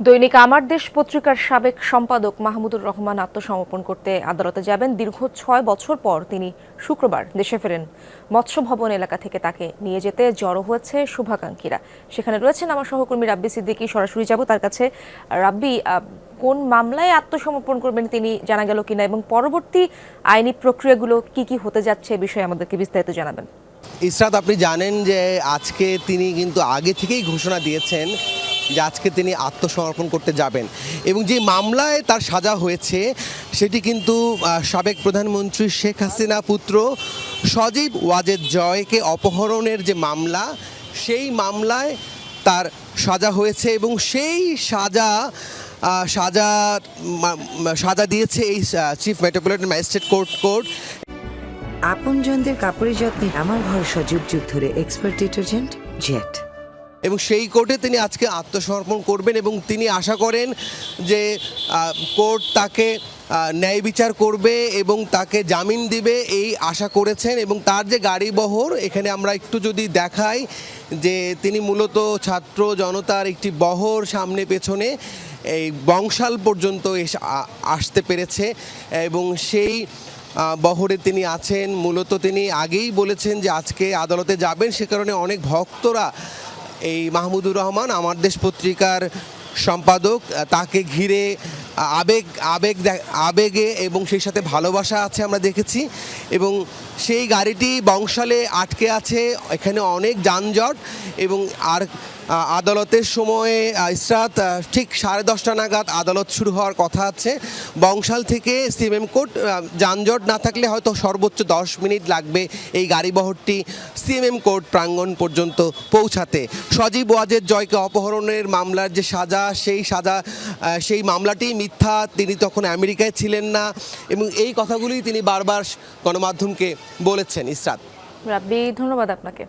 দৈনিক আমার দেশ পত্রিকার সাবেক সম্পাদক মাহমুদুর রহমান আত্মসমর্পণ করতে আদালতে যাবেন। দীর্ঘ ছয় বছর পর তিনি শুক্রবার দেশে ফেরেন। মৎস্য ভবন এলাকা থেকে তাকে নিয়ে যেতে জড়ো হয়েছে শুভাকাঙ্ক্ষীরা। সেখানে রয়েছেন আমার সহকর্মী রাব্বি সিদ্দিকী। সরাসরি যাব তার কাছে। রাব্বি কোন মামলায় আত্মসমর্পণ করবেন তিনি জানা গেল কিনা এবং পরবর্তী আইনি প্রক্রিয়াগুলো কি কি হতে যাচ্ছে বিষয়ে আমাদেরকে বিস্তারিত জানাবেন। ইসরাত, আপনি জানেন যে আজকে তিনি কিন্তু আগে থেকেই ঘোষণা দিয়েছেন যে আজকে তিনি আত্মসমর্পণ করতে যাবেন। এবং যে মামলায় তার সাজা হয়েছে, সেটি কিন্তু সাবেক প্রধানমন্ত্রী শেখ হাসিনা পুত্র সজীব ওয়াজেদ জয়কে অপহরণের যে মামলা, সেই মামলায় তার সাজা হয়েছে এবং সেই সাজা সাজা সাজা দিয়েছে এই chief metropolitan magistrate court court আপনজনদের কাপড়ের যত্নে আমার ভরসা যুগ যুগ ধরে এক্সপার্ট ডিটারজেন্ট জেট এবং সেই কোর্টে তিনি আজকে আত্মসমর্পণ করবেন এবং তিনি আশা করেন যে কোর্ট তাকে ন্যায় বিচার করবে এবং তাকে জামিন দিবে এই আশা করেছেন এবং তার যে গাড়ি বহর, এখানে আমরা একটু যদি দেখাই যে তিনি মূলত ছাত্র জনতার একটি বহর সামনে পেছনে এই বংশাল পর্যন্ত আসতে পেরেছে এবং সেই বহরে তিনি আছেন। মূলত তিনি আগেই বলেছেন যে আজকে আদালতে যাবেন। সে কারণে অনেক ভক্তরা এই মাহমুদুর রহমান আমার দেশ পত্রিকার সম্পাদক তাকে ঘিরে আবেগ আবেগ আবেগে এবং সেই সাথে ভালোবাসা আছে আমরা দেখেছি এবং সেই গাড়িটি বংশালে আটকে আছে, এখানে অনেক যানজট এবং আর আদালতের সময়ে ইসরাত ঠিক সাড়ে দশটা নাগাদ আদালত শুরু হওয়ার কথা আছে। বংশাল থেকে সিএমএম কোর্ট যানজট না থাকলে হয়তো সর্বোচ্চ দশ মিনিট লাগবে এই গাড়িবহরটি সিএমএম কোর্ট প্রাঙ্গণ পর্যন্ত পৌঁছাতে। সজীব ওয়াজের জয়কে অপহরণের মামলার যে সাজা, সেই সাজা সেই মামলাটি মিথ্যা, তিনি তখন আমেরিকায় ছিলেন না এবং এই কথাগুলি তিনি বারবার গণমাধ্যমকে বলেছেন ইসরাত। ধন্যবাদ আপনাকে।